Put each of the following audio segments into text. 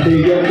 Thank you.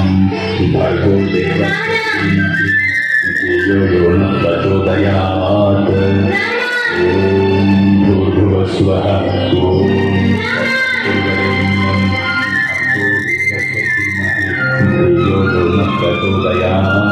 भगो देवो न प्रचोदयात् ॐ भूर्भुवस्वः ॐ प्रचोदयात्